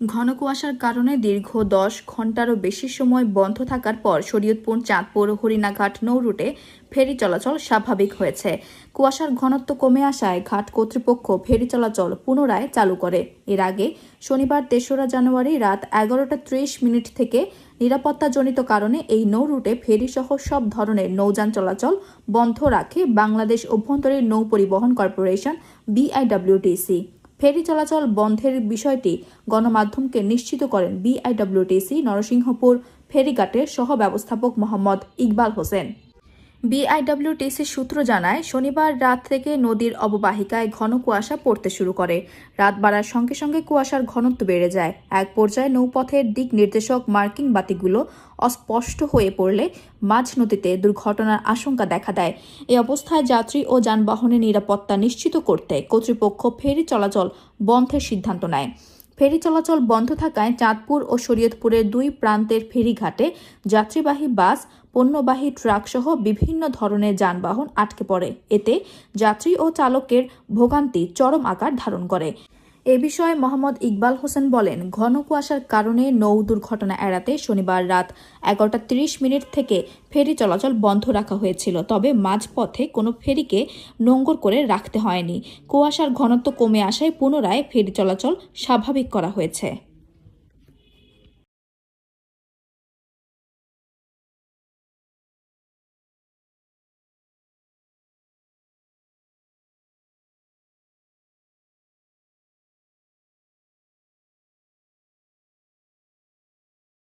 ঘন কুয়াশার কারণে দীর্ঘ দশ ঘন্টারও বেশি সময় বন্ধ থাকার পর শরীয়তপুর, চাঁদপুর, হরিণাঘাট নৌ রুটে ফেরি চলাচল স্বাভাবিক হয়েছে। কুয়াশার ঘনত্ব কমে আসায় ঘাট কর্তৃপক্ষ ফেরি চলাচল পুনরায় চালু করে। এর আগে শনিবার তেসরা জানুয়ারি রাত এগারোটা ত্রিশ মিনিট থেকে নিরাপত্তাজনিত কারণে এই নৌ রুটে ফেরিসহ সব ধরনের নৌযান চলাচল বন্ধ রাখে বাংলাদেশ অভ্যন্তরীণ নৌ পরিবহন কর্পোরেশন, বিআইডব্লিউটিসি। ফেরি চলাচল বন্ধের বিষয়টি গণমাধ্যমকে নিশ্চিত করেন বিআইডব্লিউটিসি নরসিংহপুর ফেরিঘাটের সহ ব্যবস্থাপক মোহাম্মদ ইকবাল হোসেন। বিআইডব্লিউটিসি সূত্র জানায়, শনিবার রাত থেকে নদীর অববাহিকায় ঘন কুয়াশা পড়তে শুরু করে। রাত বাড়ার সঙ্গে সঙ্গে কুয়াশার ঘনত্ব বেড়ে যায়। এক পর্যায়ে নৌপথের দিক নির্দেশক মার্কিং বাতিগুলো অস্পষ্ট হয়ে পড়লে মাঝ নদীতে দুর্ঘটনার আশঙ্কা দেখা দেয়। এ অবস্থায় যাত্রী ও যানবাহনের নিরাপত্তা নিশ্চিত করতে কর্তৃপক্ষ ফেরি চলাচল বন্ধের সিদ্ধান্ত নেয়। ফেরি চলাচল বন্ধ থাকায় চাঁদপুর ও শরীয়তপুরের দুই প্রান্তের ফেরিঘাটে যাত্রীবাহী বাস, পণ্যবাহী ট্রাকসহ বিভিন্ন ধরনের যানবাহন আটকে পড়ে। এতে যাত্রী ও চালকের ভোগান্তি চরম আকার ধারণ করে। এ বিষয়ে মোহাম্মদ ইকবাল হোসেন বলেন, ঘন কুয়াশার কারণে নৌ দুর্ঘটনা এড়াতে শনিবার রাত এগারোটা তিরিশ মিনিট থেকে ফেরি চলাচল বন্ধ রাখা হয়েছিল, তবে মাঝপথে কোনো ফেরিকে নোংর করে রাখতে হয়নি। কুয়াশার ঘনত্ব কমে আসায় পুনরায় ফেরি চলাচল স্বাভাবিক করা হয়েছে।